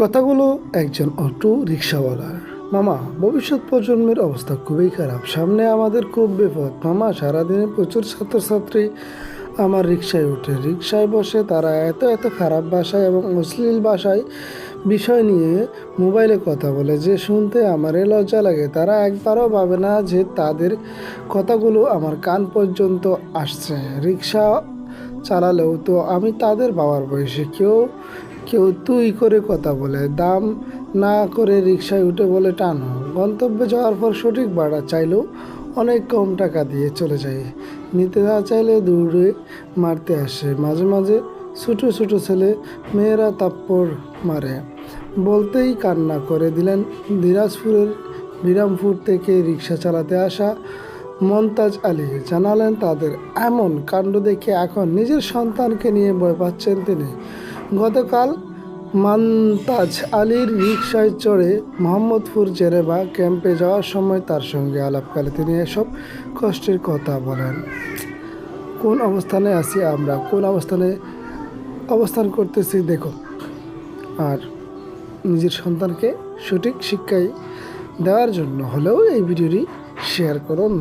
কথাগুলো একজন অটো রিক্সাওয়ালার। মামা, ভবিষ্যৎ প্রজন্মের অবস্থা খুবই খারাপ। সামনে আমাদের খুব বিপদ। মামা, সারাদিনে প্রচুর ছাত্রছাত্রী আমার রিক্সায় ওঠে। রিক্সায় বসে তারা এত এত খারাপ ভাষায় এবং অশ্লীল ভাষায় বিষয় নিয়ে মোবাইলে কথা বলে যে শুনতে আমারই লজ্জা লাগে। তারা একবারও ভাবে না যে তাদের কথাগুলো আমার কান পর্যন্ত আসছে। রিক্সা চালালেও তো আমি তাদের বাবার বয়সে কেউ কেউ তুই করে কথা বলে, দাম না করে রিক্সায় উঠে বলে, টানো। গন্তব্যে যাওয়ার পর সঠিক ভাড়া চাইলেও অনেক কম টাকা দিয়ে চলে যায়। নিতে না চাইলে দৌড়ে মারতে আসে। মাঝে মাঝে ছোটো ছোটো ছেলে মেয়েরা তাপ্পড় মারে। বলতেই কান্না করে। দিলেন দিনাজপুরের বিরামপুর থেকে রিক্সা চালাতে আসা মমতাজ আলী জানালেন তাদের এমন কাণ্ড দেখে এখন নিজের সন্তানকে নিয়ে ভয় পাচ্ছেন তিনি। গতকাল মমতাজ আলীর রিক্সায় চড়ে মোহাম্মদপুর জেরেবা ক্যাম্পে যাওয়ার সময় তার সঙ্গে আলাপকালে তিনি এসব কষ্টের কথা বলেন। কোন অবস্থানে আছি আমরা? কোন অবস্থানে অবস্থান করতেছি দেখো আর নিজের সন্তানকে সঠিক শিক্ষায় দেওয়ার জন্য হলেও এই ভিডিওটি শেয়ার করুন।